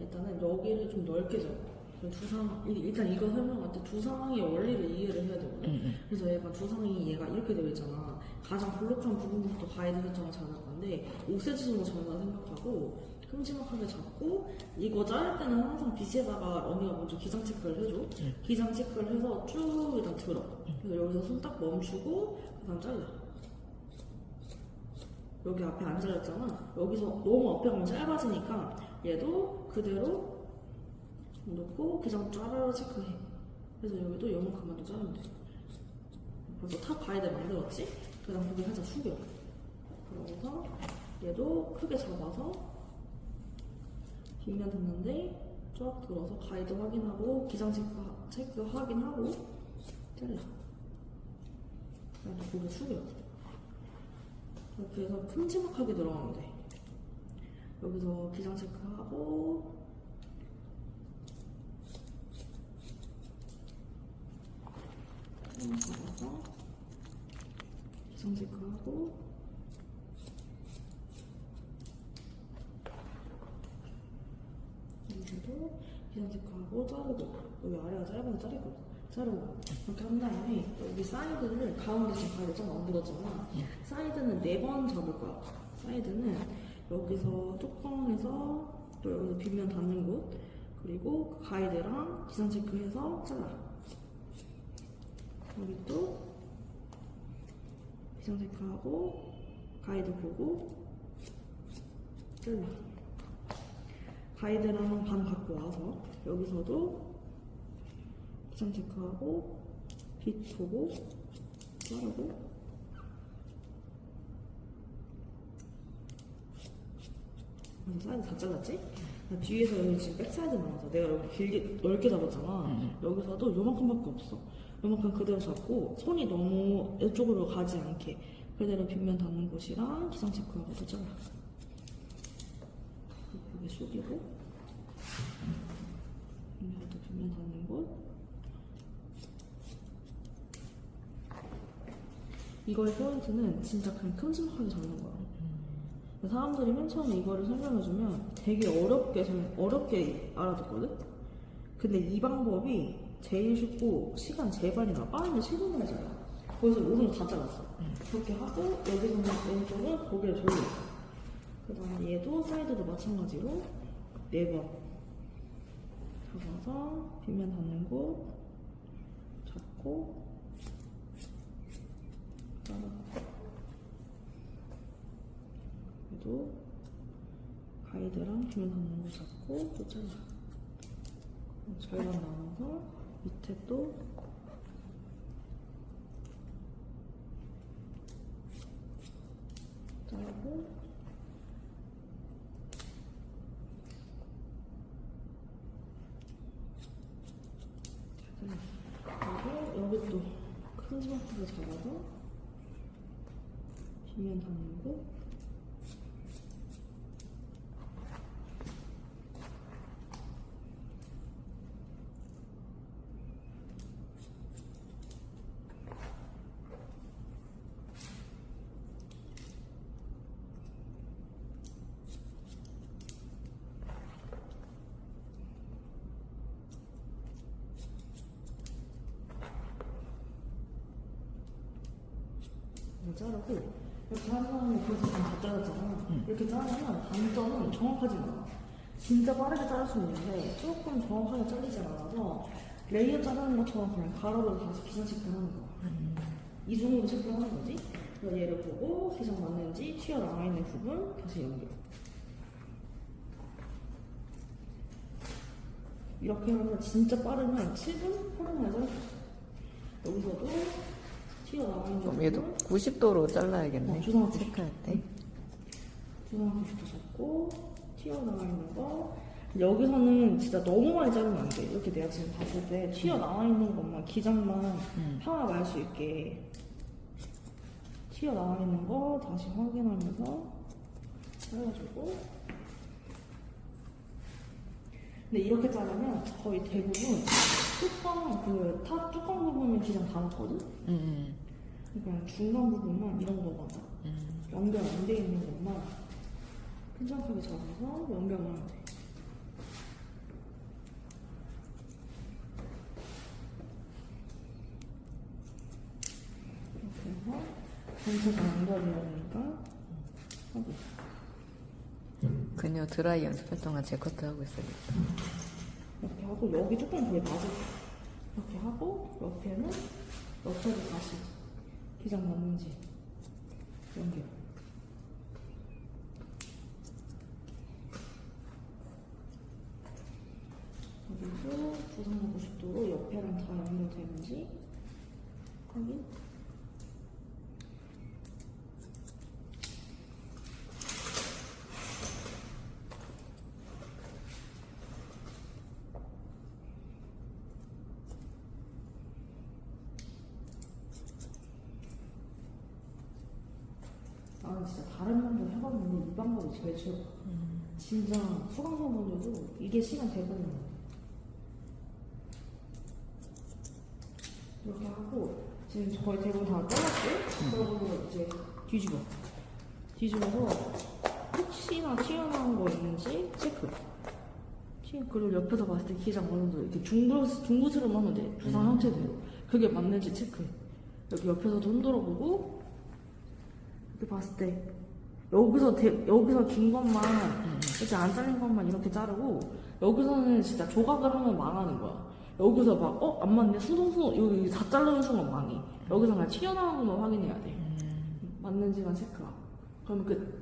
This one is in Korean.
일단은 여기를 좀 넓게 잡아. 두 상황, 일- 일단 이거 설명할 때 두 상황의 원리를 이해를 해야 되거든. 응, 그래서 얘가 두 상이 얘가 이렇게 되어 있잖아. 가장 볼록한 부분부터 가이드 설정을 잘할 건데 5cm 정도 잘한다 생각하고 큼지막하게 잡고 이거 자를 때는 항상 빗에다가 언니가 먼저 기장 체크를 해줘. 응. 기장 체크를 해서 쭉 일단 들어. 그래서 여기서 손 딱 멈추고 그 다음 잘라. 여기 앞에 안 잘랐잖아. 여기서 너무 앞에 가면 짧아지니까 얘도 그대로 놓고 기장 짜르르 체크해. 그래서 여기도 요만큼만 더 자르면 돼. 벌써 탑 가이드 만들었지? 그 다음 고개 살짝 숙여. 그러고서 얘도 크게 잡아서 뒷면 됐는데 쫙 들어서 가이드 확인하고 기장 체크, 체크 확인하고 잘라. 그다음에 고개 숙여. 이렇게 해서 큼지막하게 들어가면 돼. 여기서 기장 체크하고. 잡아서 기장 체크하고. 여기도 기장 체크하고. 자르고. 여기 아래가 짧아서 자르고 자르고. 이렇게 한 다음에 여기 사이드를 가운데 지금 가이드 좀 만들었잖아 사이드는 네 번 잡을 거야 사이드는 여기서 뚜껑에서 또 여기서 빗면 닿는 곳 그리고 그 가이드랑 기장 체크해서 잘라 여기 또 기장 체크하고 가이드 보고 잘라. 가이드랑 반 갖고 와서 여기서도 기장 체크하고 빛 보고 자르고 그래서 사이드 다 잘랐지? 나 뒤에서 여기 지금 백사이드 나와서 내가 여기 길게 넓게 잡았잖아. 응. 여기서도 요만큼밖에 없어. 요만큼 그대로 잡고 손이 너무 이쪽으로 가지 않게 그대로 빗면 닿는 곳이랑 기장 체크하고 또 잘라 고개 숙이고. 여기도 빗면 닿는 곳. 이거의 포인트는 진짜 그냥 큼지막하게 잡는 거야 사람들이 맨 처음에 이거를 설명해주면 되게 어렵게 설- 어렵게 알아듣거든? 근데 이 방법이 제일 쉽고 시간 제일 빨리 나. 빠르게 7분이나 잘라 거기서 오른쪽 다 잘랐어. 그렇게 하고 여기서는 왼쪽을 고개를 돌려 그 다음에 얘도 사이드도 마찬가지로 4번 잡아서 빗면 닿는 곳 잡고 얘도 가이드랑 빗면 닿는 곳 잡고 또 잘라 절반 나눠서 밑에 또 자르고. 그리고 여기 또큰 스마트를 잡아서 빗면 닿는 곳 이거 자르고 이렇게 하면 벌써 좀다 잘랐잖아. 응. 이렇게 자르면 단점은 정확하지 않아 진짜 빠르게 자를 수 있는데 조금 정확하게 잘리지 않아서 레이어 자르는 것처럼 그냥 가로로 다시 기장 체크하는 거야 이 정도 체크하는 거지? 그래서 얘를 보고 기장 맞는지 튀어나와 있는 부분 다시 연결. 이렇게 하면 진짜 빠르면 7분? 8분 만에 자를 수 있어 여기서도 튀어나와 있는 그럼 얘도 부분 90도로 잘라야겠네. 어, 주사위 체크할 때. 90도 잡고 튀어나와 있는 거 여기서는 진짜 너무 많이 자르면 안 돼. 이렇게 내가 지금 봤을 때 튀어나와 있는 것만 기장만 음. 하나 말수 있게 튀어나와 있는 거 다시 확인하면서 잘라주고 근데 이렇게 자르면 거의 대부분 뚜껑 그탑 뚜껑 부분은 그냥 다 맞거든? 음, 음. 그러니까 중간 부분만 이런 거 맞아. 음. 연결 안 돼 있는 것만 끈적하게 잡아서 연결만 하면 돼. 이렇게 해서 전체가 연결이니까 하고. 그녀 드라이 연습할 동안 제 것도 하고 있어야겠다. 이렇게 하고 여기 조금 거의 맞을 이렇게 하고 옆에는 옆에도 다시 기장 맞는지. 연결 여기도 부상 90도로 옆에랑 다 연결되는지 확인 나는 진짜 다른 방법 해봤는데 이 방법이 제일 싫어. 진짜 수강생 분들도 이게 시간 되거든요. 이렇게 하고 지금 거의 대부분 다 잘랐지? 그러고 이제 뒤집어. 뒤집어서 혹시나 튀어나온 거 있는지 체크. 튀- 그리고 옆에서 봤을 때 기장 어느 정도 이렇게 중구, 중구스름 하면 돼. 주상 형체대로. 그게 맞는지 체크해. 여기 옆에서도 흔들어보고 이렇게 봤을 때 여기서 대- 여기서 긴 것만 이렇게 안 잘린 것만 이렇게 자르고 여기서는 진짜 조각을 하면 망하는 거야. 여기서 막 어 안 맞네 수동수 여기 다 자르는 순간 망해. 여기서 그냥 튀어나온 것만 확인해야 돼. 맞는지만 체크하고. 그러면 끝.